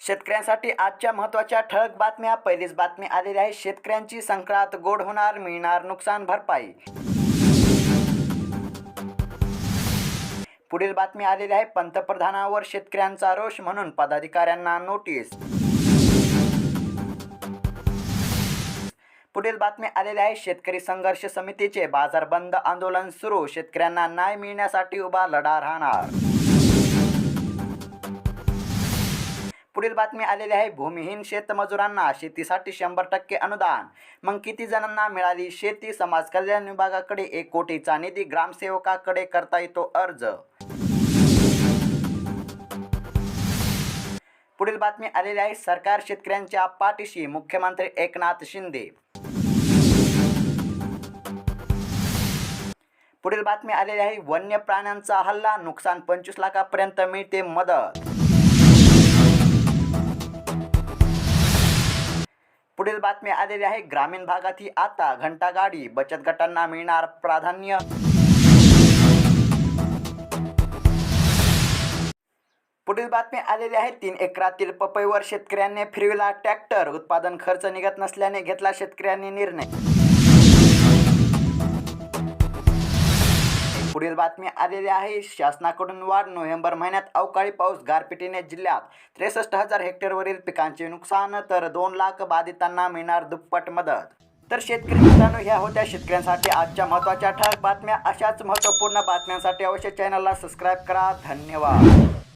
शेतकऱ्यांसाठी आजच्या महत्त्वाच्या ठळक बातम्या. पहिलीच बातमी आलेली आहे शेतकऱ्यांची संक्रांत गोड होणार मिळणार नुकसान भरपाई. पुढील बातमी आलेली आहे पंतप्रधानावर शेतकऱ्यांचा रोष म्हणून पदाधिकाऱ्यांना नोटीस. पुढील बातमी आलेली आहे शेतकरी संघर्ष समितीचे बाजार बंद आंदोलन सुरू शेतकऱ्यांना न्याय मिळण्यासाठी उभा लढा राहणार. पुढील बातमी आलेली आहे. भूमिहीन शेतमजुरांना शेतीसाठी शंभर टक्के अनुदान. मग किती जणांना मिळाली शेती? समाज कल्याण विभागाकडे एक कोटीचा निधी ग्रामसेवकाकडे करता येतो अर्ज. पुढील बातमी आलेली आहे. सरकार शेतकऱ्यांच्या पाठीशी. मुख्यमंत्री एकनाथ शिंदे. पुढील बातमी आलेली आहे. वन्य प्राण्यांचा हल्ला. नुकसान पंचवीस लाखापर्यंत मिळते मदत. पुढील बातमी आलेली आहे. ग्रामीण भागातही आता घंटा गाडी बचत गटांना मिळणार प्राधान्य. पुढील बातमी आलेली आहे. तीन एकरातील पपईवर शेतकऱ्यांनी फिरविला ट्रॅक्टर. उत्पादन खर्च निघत नसल्याने घेतला शेतकऱ्यांनी निर्णय. पुढील बातमी आलेली आहे. शासनाकडून वाढ नोव्हेंबर महिन्यात अवकाळी पाऊस गारपिटीने जिल्ह्यात त्रेसष्ट हजार हेक्टरवरील पिकांचे नुकसान तर दोन लाख बाधितांना मिळणार दुप्पट मदत. तर शेतकरी मित्रांनो ह्या होत्या शेतकऱ्यांसाठी आजच्या महत्त्वाच्या ठळक बातम्या. अशाच महत्त्वपूर्ण बातम्यांसाठी अवश्य चॅनलला सबस्क्राईब करा. धन्यवाद.